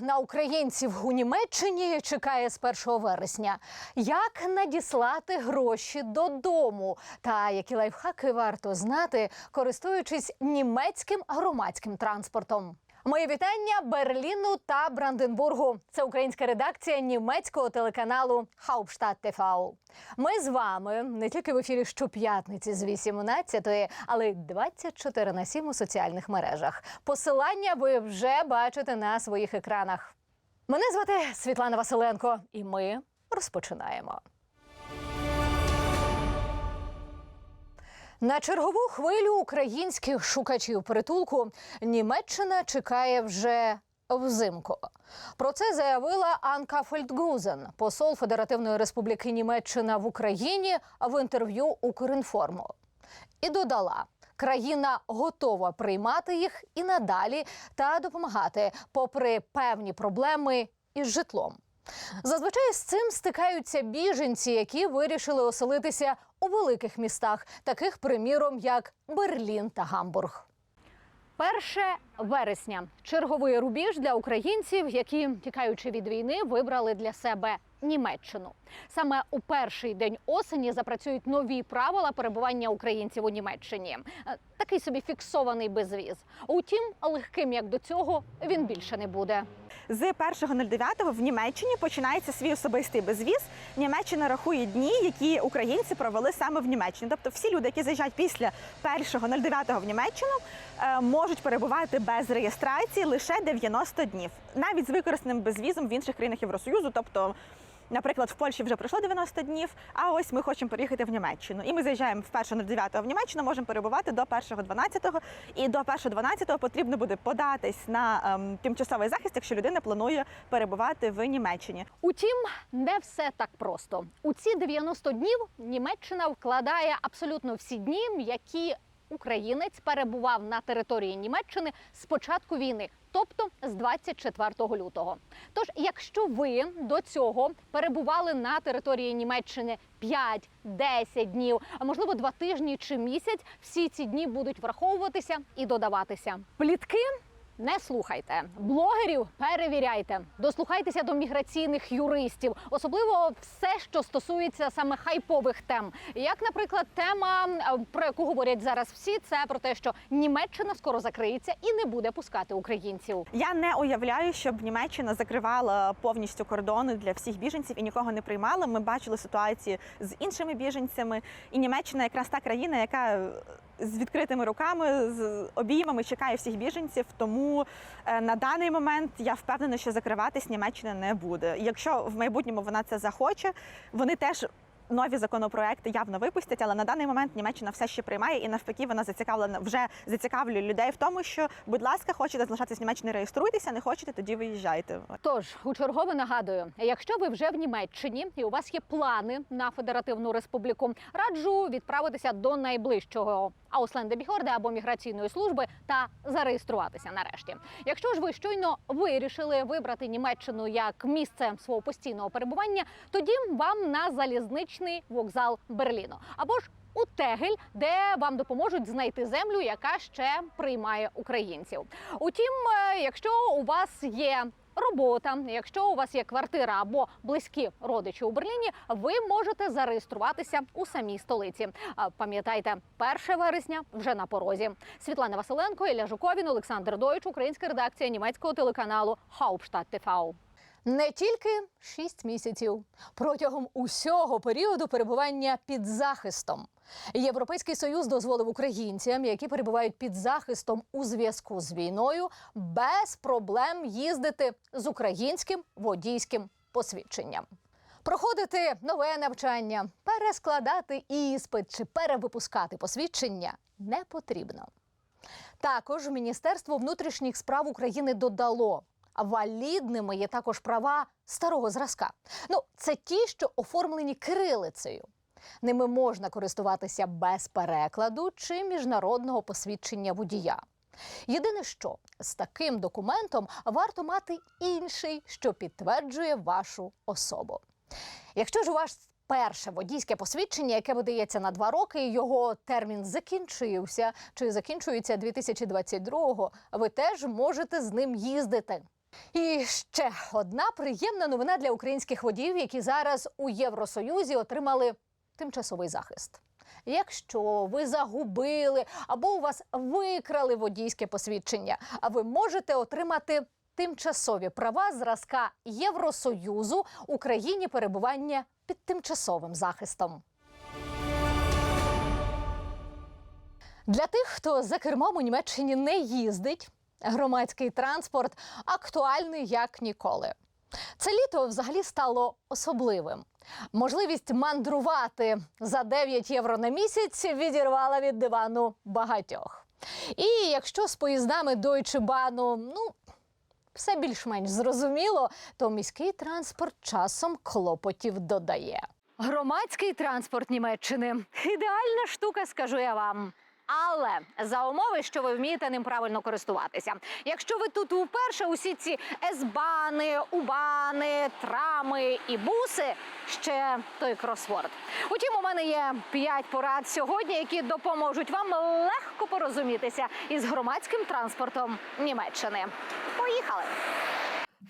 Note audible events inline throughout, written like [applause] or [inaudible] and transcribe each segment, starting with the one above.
На українців у Німеччині чекає з 1 вересня? Як надіслати гроші додому? Та які лайфхаки варто знати, користуючись німецьким громадським транспортом? Моє вітання Берліну та Бранденбургу. Це українська редакція німецького телеканалу Hauptstadt TV. Ми з вами не тільки в ефірі щоп'ятниці з 18, але й 24 на 7 у соціальних мережах. Посилання ви вже бачите на своїх екранах. Мене звати Світлана Василенко, і ми розпочинаємо. На чергову хвилю українських шукачів притулку Німеччина чекає вже взимку. Про це заявила Анка Фельдгузен, посол Федеративної Республіки Німеччина в Україні в інтерв'ю Укрінформу. І додала. Країна готова приймати їх і надалі та допомагати, попри певні проблеми із житлом. Зазвичай з цим стикаються біженці, які вирішили оселитися у великих містах, таких, приміром, як Берлін та Гамбург. Перше вересня черговий рубіж для українців, які, тікаючи від війни, вибрали для себе Німеччину. Саме у перший день осені запрацюють нові правила перебування українців у Німеччині. Е, Такий собі фіксований безвіз. Утім, легким як до цього він більше не буде. З 1.09 в Німеччині починається свій особистий безвіз. Німеччина рахує дні, які українці провели саме в Німеччині. Тобто всі люди, які заїжджають після 1.09 в Німеччину, е, можуть перебувати без реєстрації лише 90 днів, навіть з використаним безвізом в інших країнах Євросоюзу. Тобто, Наприклад, в Польщі вже пройшло 90 днів, а ось ми хочемо переїхати в Німеччину. І ми заїжджаємо в 1.09 в Німеччину, можемо перебувати до 1.12. І до 1.12 потрібно буде податись на ем, тимчасовий захист, якщо людина планує перебувати в Німеччині. Утім, не все так просто. У ці 90 днів Німеччина вкладає абсолютно всі дні, які українець перебував на території Німеччини з початку війни, тобто з 24 лютого. Тож, якщо ви до цього перебували на території Німеччини 5-10 днів, а можливо два тижні чи місяць, всі ці дні будуть враховуватися і додаватися. Плітки не слухайте блогерів, перевіряйте, дослухайтеся до міграційних юристів, особливо все, що стосується саме хайпових тем. Як, наприклад, тема, е, про яку говорять зараз всі, це про те, що Німеччина скоро закриється і не буде пускати українців. Я не уявляю, щоб Німеччина закривала повністю кордони для всіх біженців і нікого не приймала. Ми бачили ситуації з іншими біженцями, і Німеччина якраз та країна, яка з відкритими руками, з обіймами чекає всіх біженців. Тому е, на даний момент я впевнена, що закриватись Німеччина не буде. Якщо в майбутньому вона це захоче, вони теж. Нові законопроекти явно випустять, але на даний момент Німеччина все ще приймає і навпаки вона зацікавлена вже зацікавлює людей в тому, що, будь ласка, хочете залишатися в Німеччині, реєструйтеся, не хочете, тоді виїжджайте. Тож у чергове нагадую, якщо ви вже в Німеччині і у вас є плани на федеративну республіку, раджу відправитися до найближчого Ауслендебіхорде або міграційної служби та зареєструватися нарешті. Якщо ж ви щойно вирішили вибрати Німеччину як місце свого постійного перебування, тоді вам на залізничний вокзал Берліно або ж у Тегель, де вам допоможуть знайти землю, яка ще приймає українців. Утім, е, якщо у вас є робота, якщо у вас є квартира або близькі родичі у Берліні, ви можете зареєструватися у самій столиці. Пам'ятайте, 1 вересня вже на порозі. Світлана Василенко, Ілля Жуковін, Олександр Дойч, українська редакція німецького телеканалу Hauptstadt TV. Не тільки 6 місяців протягом усього періоду перебування під захистом. Європейський союз дозволив українцям, які перебувають під захистом у зв'язку з війною, без проблем їздити з українським водійським посвідченням. Проходити нове навчання, перескладати іспит чи перевипускати посвідчення не потрібно. Також Міністерство внутрішніх справ України додало. Валідними є також права старого зразка. Ну, це ті, що оформлені кирилицею. Ними можна користуватися без перекладу чи міжнародного посвідчення водія. Єдине, що з таким документом варто мати інший, що підтверджує вашу особу. Якщо ж у вас перше водійське посвідчення, яке видається на два роки, його термін закінчився чи закінчується 2022-го, ви теж можете з ним їздити. І ще одна приємна новина для українських водіїв, які зараз у Євросоюзі отримали тимчасовий захист. Якщо ви загубили або у вас викрали водійське посвідчення, а ви можете отримати тимчасові права зразка Євросоюзу Україні перебування під тимчасовим захистом. Для тих, хто за кермом у Німеччині не їздить, громадський транспорт актуальний як ніколи. Це літо взагалі стало особливим. Можливість мандрувати за 9 євро на місяць відірвала від дивану багатьох. І якщо з поїздами Deutsche Bahn, ну, все більш-менш зрозуміло, то міський транспорт часом клопотів додає. Громадський транспорт Німеччини ідеальна штука, скажу я вам. Але за умови, що ви вмієте ним правильно користуватися. Якщо ви тут вперше, усі ці есбани, убани, трами і буси ще той кросворд. Утім, у мене є п'ять порад сьогодні, які допоможуть вам легко порозумітися із громадським транспортом Німеччини. Поїхали!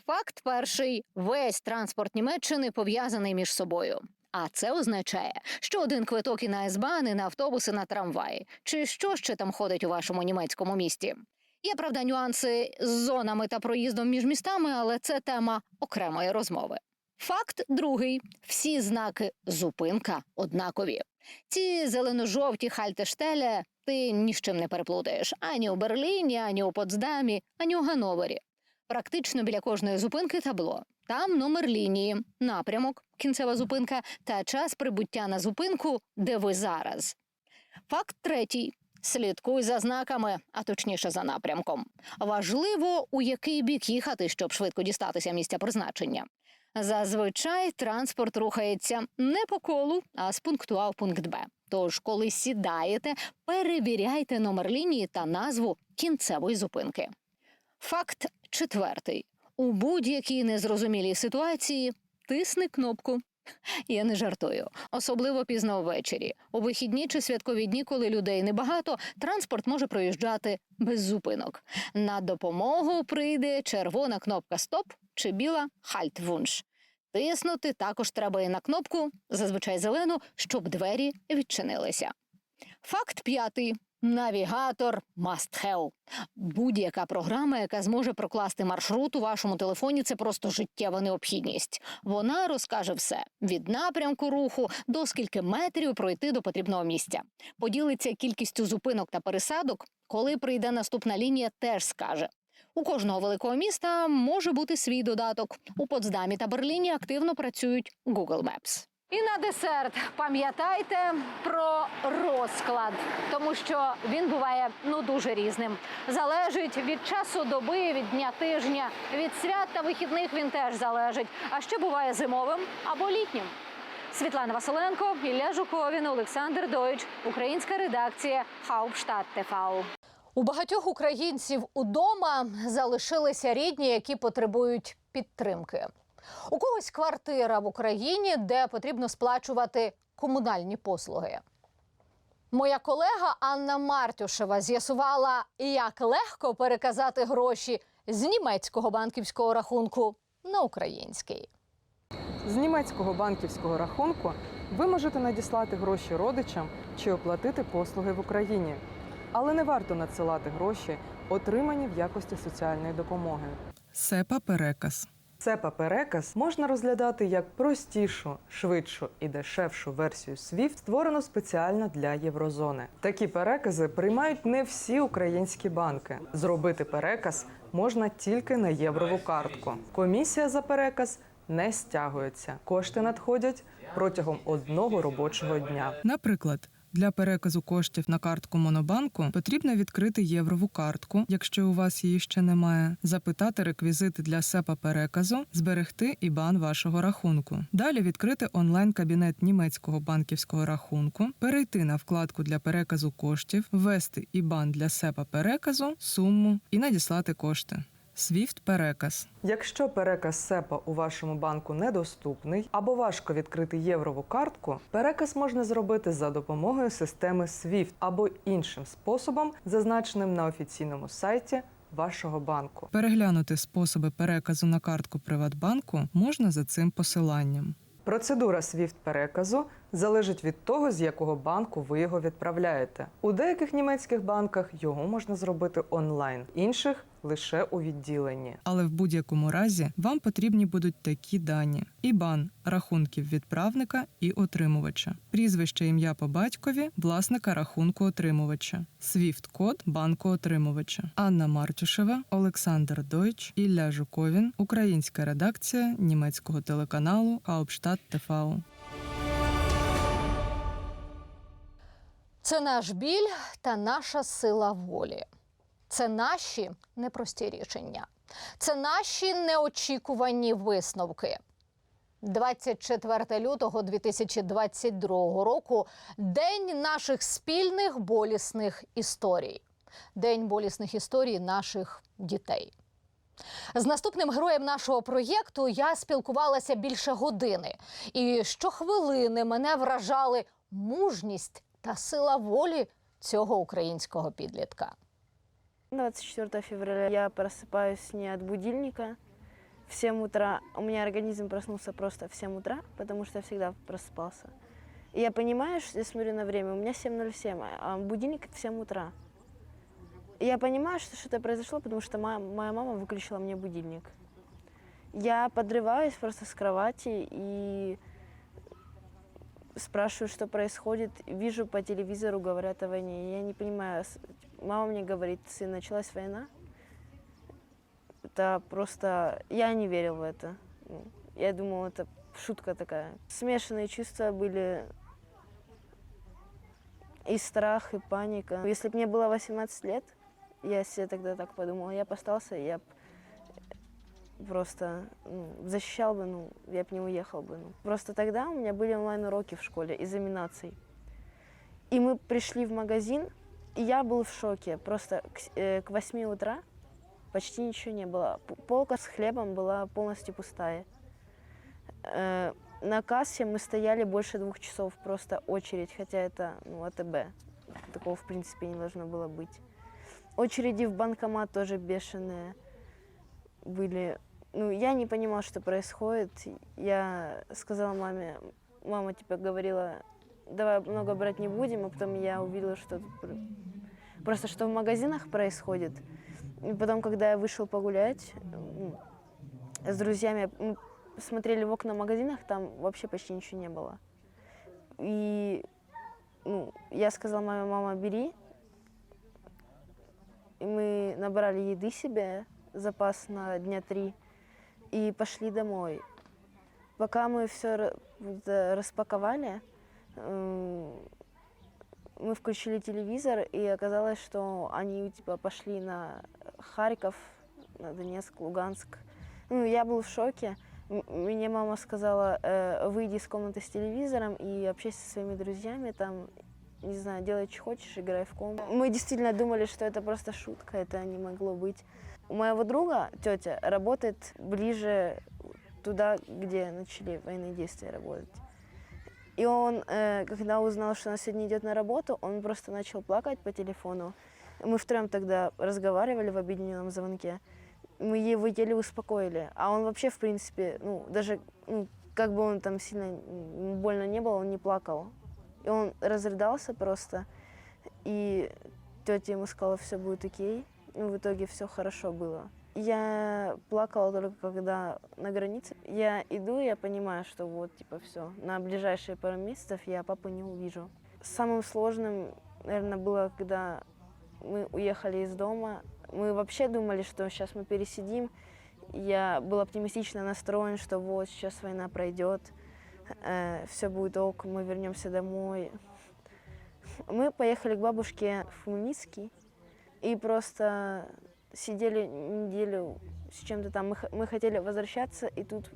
Факт перший: весь транспорт Німеччини пов'язаний між собою. А це означає, що один квиток і на С-бан, і на автобуси, на трамваї. Чи що ще там ходить у вашому німецькому місті? Є правда нюанси з зонами та проїздом між містами, але це тема окремої розмови. Факт другий: всі знаки зупинка однакові. Ці зелено-жовті хальтештеле ти ні з чим не переплутаєш ані у Берліні, ані у Потсдамі, ані у Гановері. Практично біля кожної зупинки табло. Там номер лінії, напрямок, кінцева зупинка та час прибуття на зупинку, де ви зараз. Факт третій. Слідкуй за знаками, а точніше за напрямком. Важливо, у який бік їхати, щоб швидко дістатися місця призначення. Зазвичай транспорт рухається не по колу, а з пункту А в пункт Б. Тож, коли сідаєте, перевіряйте номер лінії та назву кінцевої зупинки. Факт четвертий: у будь-якій незрозумілій ситуації тисни кнопку. Я не жартую, особливо пізно ввечері. У вихідні чи святкові дні, коли людей небагато, транспорт може проїжджати без зупинок. На допомогу прийде червона кнопка Стоп чи біла Хальтвунш. Тиснути також треба і на кнопку, зазвичай зелену, щоб двері відчинилися. Факт п'ятий. Навігатор must have. Будь-яка програма, яка зможе прокласти маршрут у вашому телефоні, це просто життєва необхідність. Вона розкаже все від напрямку руху до скільки метрів пройти до потрібного місця. Поділиться кількістю зупинок та пересадок. Коли прийде наступна лінія, теж скаже. У кожного великого міста може бути свій додаток. У Потсдамі та Берліні активно працюють Google Maps. І на десерт пам'ятайте про розклад, тому що він буває ну дуже різним. Залежить від часу доби, від дня тижня, від свят та вихідних він теж залежить. А ще буває зимовим або літнім. Світлана Василенко, Ілля Жуковін, Олександр Дойч, українська редакція Хаупштадт ТФАУ. У багатьох українців удома залишилися рідні, які потребують підтримки. У когось квартира в Україні, де потрібно сплачувати комунальні послуги. Моя колега Анна Мартюшева з'ясувала, як легко переказати гроші з німецького банківського рахунку на український. З німецького банківського рахунку ви можете надіслати гроші родичам чи оплатити послуги в Україні. Але не варто надсилати гроші, отримані в якості соціальної допомоги. СЕПА Переказ. СЕПА переказ можна розглядати як простішу, швидшу і дешевшу версію SWIFT, створену спеціально для єврозони. Такі перекази приймають не всі українські банки. Зробити переказ можна тільки на єврову картку. Комісія за переказ не стягується. Кошти надходять протягом одного робочого дня. Наприклад, для переказу коштів на картку Монобанку потрібно відкрити єврову картку, якщо у вас її ще немає, запитати реквізити для СЕПА переказу, зберегти ІБАН вашого рахунку. Далі відкрити онлайн-кабінет німецького банківського рахунку, перейти на вкладку для переказу коштів, ввести ІБАН для СЕПА переказу, суму і надіслати кошти. SWIFT переказ. Якщо переказ СЕПА у вашому банку недоступний або важко відкрити єврову картку, переказ можна зробити за допомогою системи SWIFT або іншим способом, зазначеним на офіційному сайті вашого банку. Переглянути способи переказу на картку Приватбанку можна за цим посиланням. Процедура SWIFT переказу залежить від того, з якого банку ви його відправляєте. У деяких німецьких банках його можна зробити онлайн, інших лише у відділенні. Але в будь-якому разі вам потрібні будуть такі дані: ІБАН рахунків відправника і отримувача, прізвище ім'я по батькові, власника рахунку отримувача, СВІФТ-код банку отримувача, Анна Мартюшева, Олександр Дойч, Ілля Жуковін, українська редакція німецького телеканалу Hauptstadt TV. Це наш біль та наша сила волі. Це наші непрості рішення. Це наші неочікувані висновки. 24 лютого 2022 року день наших спільних болісних історій. День болісних історій наших дітей. З наступним героєм нашого проєкту я спілкувалася більше години, і щохвилини мене вражали мужність та сила волі цього українського підлітка. 24 февраля я просыпаюсь не от будильника в 7 утра. У меня организм проснулся просто в 7 утра, потому что я всегда просыпался. И я понимаю, что я смотрю на время, у меня 7.07, а будильник в 7 утра. И я понимаю, что что-то произошло, потому что моя, моя мама выключила мне будильник. Я подрываюсь просто с кровати и спрашиваю, что происходит. Вижу по телевизору, говорят о войне. Я не понимаю. Мама мне говорит, сын, началась война. Это просто... Я не верил в это. Ну, Я думал, это шутка такая. Смешанные чувства были. И страх, и паника. Если бы мне было 18 лет, я себе тогда так подумала, я бы остался, я б просто ну, защищал бы, ну, я бы не уехал бы. Ну. Просто тогда у меня были онлайн-уроки в школе из номинаций. И мы пришли в магазин, и я был в шоке. Просто к, э, к 8 утра почти ничего не было. Полка с хлебом была полностью пустая. Э, на кассе мы стояли больше двух часов, просто очередь, хотя это ну, АТБ. Такого, в принципе, не должно было быть. Очереди в банкомат тоже бешеные были. Ну, я не понимала, что происходит. Я сказала маме, мама типа говорила, давай много брать не будем, а потом я увидела, что просто что в магазинах происходит. И потом, когда я вышел погулять с друзьями, мы смотрели в окна магазинах, там вообще почти ничего не было. И ну, я сказала маме, мама, бери. И мы набрали еды себе, запас на дня три, и пошли домой. Пока мы все распаковали, м, мы включили телевизор, и оказалось, что они типа пошли на Харьков, на Донецк, Луганск. Ну, я был в шоке. Мне мама сказала, э, выйди из комнаты с телевизором и общайся со своими друзьями, там, не знаю, делай, что хочешь, играй в комп. Мы действительно думали, что это просто шутка, это не могло быть. У моего друга, тетя, работает ближе туда, где начали военные действия работать. И он, э, когда узнал, что она сегодня идет на работу, он просто начал плакать по телефону. Мы втроем тогда разговаривали в объединенном звонке. Мы его еле успокоили. А он вообще, в принципе, ну, даже, ну, как бы он там сильно больно не было, он не плакал. И он разрыдался просто. И тетя ему сказала, все будет окей. Ну, в итоге все хорошо было. Я плакала только когда на границе. Я иду, я понимаю, что вот, типа, все. На ближайшие пару месяцев я папу не увижу. Самым сложным, наверное, было, когда мы уехали из дома. Мы вообще думали, что сейчас мы пересидим. Я был оптимистично настроен, что вот сейчас война пройдет, все будет ок, мы вернемся домой. Мы поехали к бабушке в Хмельницкий и просто сидели неделю с чем-то там. Мы, мы хотели возвращаться, и тут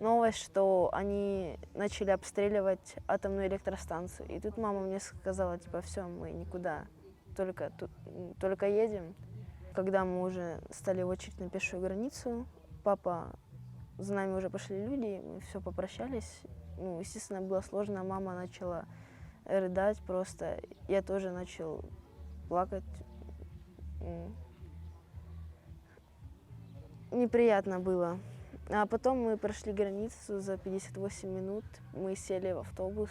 новость, что они начали обстреливать атомную электростанцию. И тут мама мне сказала, типа, все, мы никуда, только, тут, только едем. Когда мы уже стали в очередь на пешую границу, папа, за нами уже пошли люди, мы все попрощались. Ну, естественно, было сложно, мама начала рыдать просто. Я тоже начал плакать. Неприятно было. А потом мы прошли границу за 58 минут. Мы сели в автобус.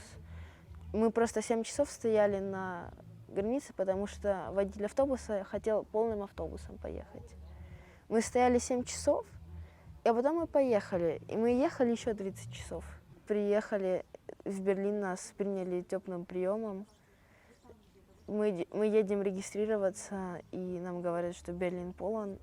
Мы просто 7 часов стояли на границе, потому что водитель автобуса хотел полным автобусом поехать. Мы стояли 7 часов, а потом мы поехали. И мы ехали еще 30 часов. Приехали в Берлин, нас приняли теплым приемом. Мы, мы едем регистрироваться, и нам говорят, что Берлин полон.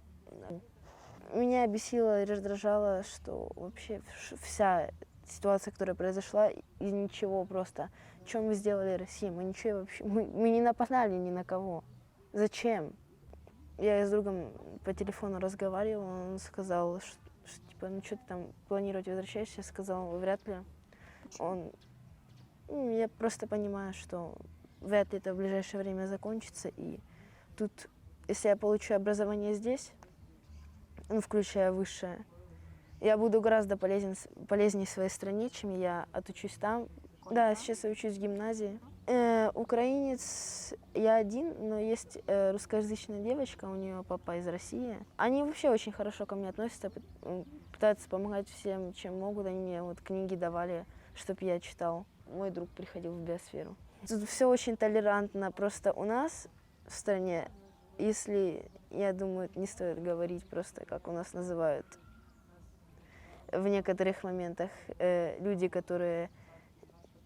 Меня бесило и раздражало, что вообще вся ситуация, которая произошла, из ничего просто. Что мы сделали России? Мы ничего вообще... Мы, мы не нападали ни на кого. Зачем? Я с другом по телефону разговаривала, он сказал, что, что, типа, ну что ты там планировать возвращаешься? Я сказала, вряд ли. Он... ну, Я просто понимаю, что вряд ли это в ближайшее время закончится. И тут, если я получу образование здесь, ну, включая высшее, я буду гораздо полезен, полезнее своей стране, чем я отучусь там. Да, сейчас я учусь в гимназии. Э, украинец я один, но есть э, русскоязычная девочка, у нее папа из России. Они вообще очень хорошо ко мне относятся, пытаются помогать всем, чем могут. Они мне вот книги давали, чтобы я читал. Мой друг приходил в биосферу. Тут все очень толерантно. Просто у нас в стране, если, я думаю, не стоит говорить просто, как у нас называют в некоторых моментах э, люди, которые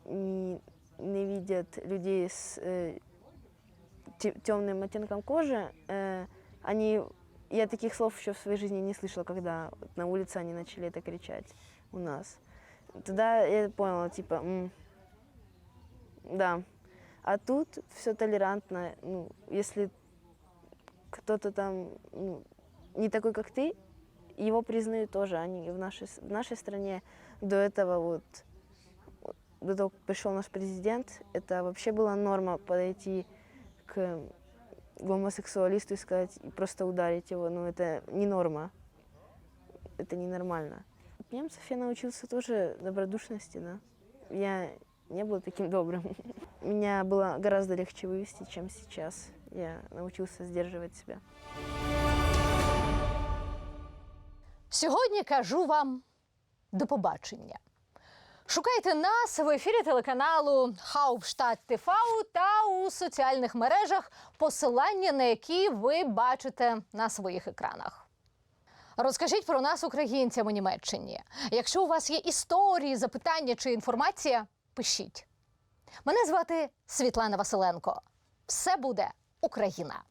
не, не видят людей с э, темным оттенком кожи, э, они, я таких слов еще в своей жизни не слышала, когда на улице они начали это кричать у нас. Тогда я поняла, типа, да. А тут все толерантно. Ну, если кто-то там ну, не такой, как ты, его признают тоже. Они в нашей, в нашей стране до этого вот до того, как пришел наш президент, это вообще была норма подойти к гомосексуалисту и сказать, и просто ударить его. Ну, это не норма. Это ненормально. От немцев я научился тоже добродушности, да. Я не был таким добрым. [laughs] Меня было гораздо легче вывести, чем сейчас. Я научился сдерживать себя. Сьогодні кажу вам до побачення. Шукайте нас в ефірі телеканалу Hauptstadt TV та у соціальних мережах, посилання на які ви бачите на своїх екранах. Розкажіть про нас українцям у Німеччині. Якщо у вас є історії, запитання чи інформація, пишіть. Мене звати Світлана Василенко. Все буде Україна!